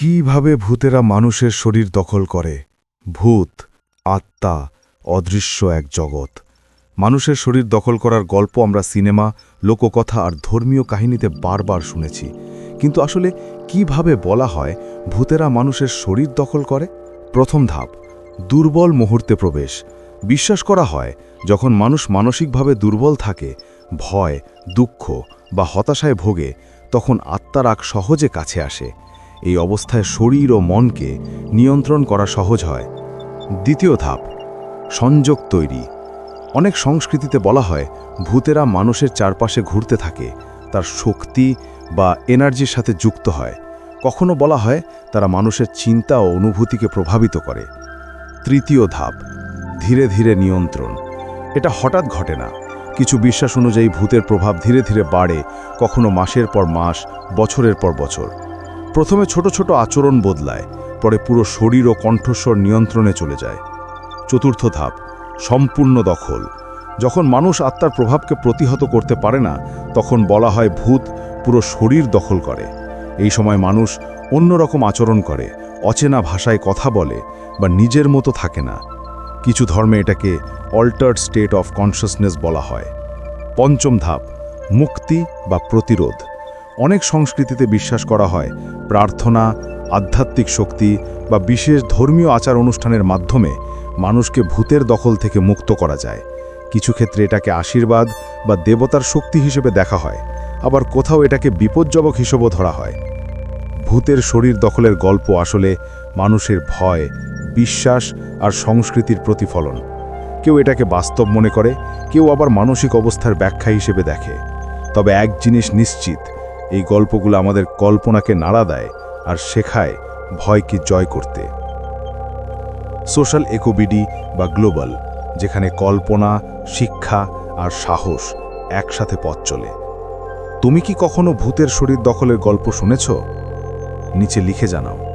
কীভাবে ভূতেরা মানুষের শরীর দখল করে? ভূত, আত্মা, অদৃশ্য এক জগৎ। মানুষের শরীর দখল করার গল্প আমরা সিনেমা, লোককথা আর ধর্মীয় কাহিনীতে বারবার শুনেছি। কিন্তু আসলে কীভাবে বলা হয় ভূতেরা মানুষের শরীর দখল করে? প্রথম ধাপ, দুর্বল মুহূর্তে প্রবেশ। বিশ্বাস করা হয়, যখন মানুষ মানসিকভাবে দুর্বল থাকে, ভয়, দুঃখ বা হতাশায় ভোগে, তখন আত্মার আগ সহজে কাছে আসে। এই অবস্থায় শরীর ও মনকে নিয়ন্ত্রণ করা সহজ হয়। দ্বিতীয় ধাপ, সংযোগ তৈরি। অনেক সংস্কৃতিতে বলা হয়, ভূতেরা মানুষের চারপাশে ঘুরতে থাকে, তার শক্তি বা এনার্জির সাথে যুক্ত হয়। কখনো বলা হয়, তারা মানুষের চিন্তা ও অনুভূতিকে প্রভাবিত করে। তৃতীয় ধাপ, ধীরে ধীরে নিয়ন্ত্রণ। এটা হঠাৎ ঘটে না। কিছু বিশ্বাস অনুযায়ী ভূতের প্রভাব ধীরে ধীরে বাড়ে, কখনো মাসের পর মাস, বছরের পর বছর। প্রথমে ছোট ছোট আচরণ বদলায়, পরে পুরো শরীর ও কণ্ঠস্বর নিয়ন্ত্রণে চলে যায়। চতুর্থ ধাপ, সম্পূর্ণ দখল। যখন মানুষ আত্মার প্রভাবকে প্রতিহত করতে পারে না, তখন বলা হয় ভূত পুরো শরীর দখল করে। এই সময় মানুষ অন্যরকম আচরণ করে, অচেনা ভাষায় কথা বলে বা নিজের মতো থাকে না। কিছু ধর্মে এটাকে অল্টার্ড স্টেট অফ কনসিয়াসনেস বলা হয়। পঞ্চম ধাপ, মুক্তি বা প্রতিরোধ। অনেক সংস্কৃতিতে বিশ্বাস করা হয়, প্রার্থনা, আধ্যাত্মিক শক্তি বা বিশেষ ধর্মীয় আচার অনুষ্ঠানের মাধ্যমে মানুষকে ভূতের দখল থেকে মুক্ত করা যায়। কিছু ক্ষেত্রে এটাকে আশীর্বাদ বা দেবতার শক্তি হিসেবে দেখা হয়, আবার কোথাও এটাকে বিপজ্জনক হিসেবেও ধরা হয়। ভূতের শরীর দখলের গল্প আসলে মানুষের ভয়, বিশ্বাস আর সংস্কৃতির প্রতিফলন। কেউ এটাকে বাস্তব মনে করে, কেউ আবার মানসিক অবস্থার ব্যাখ্যা হিসেবে দেখে। তবে এক জিনিস নিশ্চিত এই গল্পগুলো আমাদের কল্পনাকে নাড়া দেয় আর শেখায় ভয়কে জয় করতে। সোশ্যাল একোবিডি বা গ্লোবাল, যেখানে কল্পনা, শিক্ষা আর সাহস একসাথে পথ চলে। তুমি কি কখনো ভূতের শরীর দখলের গল্প শুনেছ? নিচে লিখে জানাও।